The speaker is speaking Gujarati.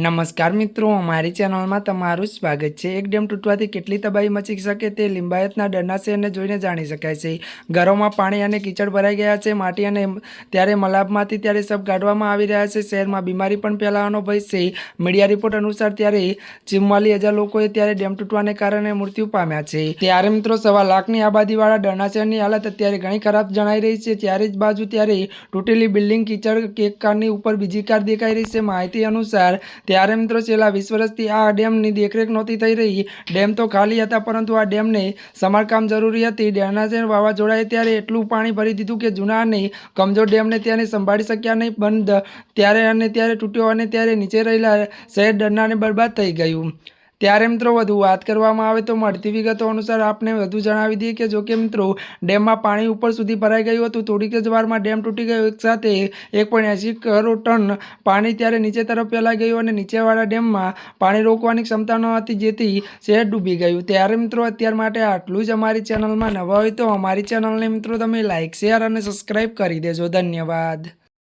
નમસ્કાર મિત્રો, અમારી ચેનલમાં તમારું સ્વાગત છે. એક ડેમ તૂટવાથી કેટલી તબાહી મચી શકે તે લિંબાયતના ડરના જોઈને જાણી શકાય છે. ઘરોમાં પાણી અને કીચડ ભરાઈ ગયા છે. માટી અને ત્યારે મલાબમાંથી ત્યારે સબ કાઢવામાં આવી રહ્યા છે. શહેરમાં બીમારી પણ ફેલાવાનો ભય છે. મીડિયા રિપોર્ટ અનુસાર ત્યારે ચિમ્માલી હજાર લોકોએ ત્યારે ડેમ તૂટવાને કારણે મૃત્યુ પામ્યા છે. ત્યારે મિત્રો, સવા લાખની આબાદીવાળા ડરના હાલત અત્યારે ઘણી ખરાબ જણાઈ રહી છે. ત્યારે જ બાજુ ત્યારે તૂટેલી બિલ્ડિંગ, કીચડ એક કારની ઉપર બીજી કાર દેખાઈ રહી છે. માહિતી અનુસાર ત્યારે મિત્રો છેલ્લા વીસ વર્ષથી આ ડેમની દેખરેખ નહોતી થઈ રહી. ડેમ તો ખાલી હતા, પરંતુ આ ડેમને સમારકામ જરૂરી હતી. ડેમના વાવાઝોડાએ ત્યારે એટલું પાણી ભરી દીધું કે જૂના અને કમજોર ડેમને ત્યારે સંભાળી શક્યા નહીં. બંધ ત્યારે અને ત્યારે તૂટ્યો અને ત્યારે નીચે રહેલા શહેર ડરનાને બરબાદ થઈ ગયું. ત્યારે મિત્રો વધુ વાત કરવામાં આવે તો મળતી વિગતો અનુસાર આપને વધુ જણાવી દઈએ કે જો કે મિત્રો ડેમમાં પાણી ઉપર સુધી ભરાઈ ગયું હતું, થોડીક જ વારમાં ડેમ તૂટી ગયો. એક સાથે એક કરોડ ટન પાણી ત્યારે નીચે તરફ ફેલાઈ ગયું અને નીચેવાળા ડેમમાં પાણી રોકવાની ક્ષમતા ન હતી, જેથી શહેર ડૂબી ગયું. ત્યારે મિત્રો અત્યાર માટે આટલું જ અમારી ચેનલમાં નવા હોય તો અમારી ચેનલને મિત્રો તમે લાઇક શેર અને સબસ્ક્રાઈબ કરી દેજો. ધન્યવાદ.